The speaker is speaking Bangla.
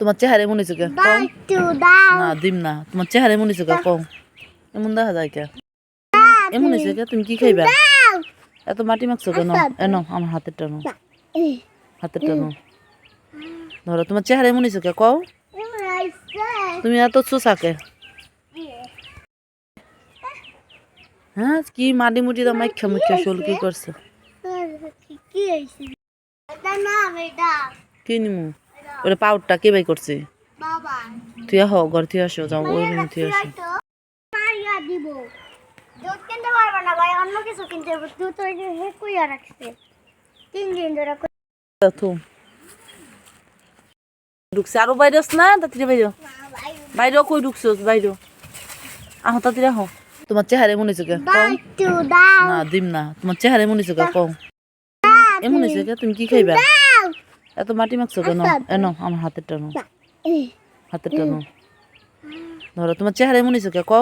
তোমার চেহারা মনে হচ্ছে না দিম না। তোমার চেহারা মনে হচ্ছে কে? কও এমন দেখা যায় কে? এমন হয়েছে কে? তুমি কি খাইবা? এত মাটি মাখছো কেন? এনো আমার হাতের টানো হাতের টানো ধরো তোমার চেহারা এমন হয়েছে কে? কও। তুমি এত চুষাকে হ্যাঁ কি মাটি মুটি তো মাইখা মুখা শোল কি করছে? কি নিমু? ওরে পাউডটা কে বাই করছে? বাবা। তুই আহ ঘর তুই আসো যাও ওই রুমে তুই আসো। দুধ কিনতে পারবে না ভাই অন্য কিছু কিনতে হবে। দুধ ওই যে হে কুইয়া রাখছে। তিন দিন ধরে থু। ঢুকছে। আরও বাইরেস না তাড়াতাড়ি বাইরে বাইরেও কই ঢুকছো? বাইরেও। আহ তোমার চেহারা হয়েছে দাও। না দিম না। তোমার চেহারা এমন হয়েছে কে? কও। এমন হয়েছে কে? তুমি কি খাইবা? এত মাটি মাখছো কেন? এনো আমার হাতের টানো হাতের টানো ধরো তোমার চেহারা মনে কে? কও।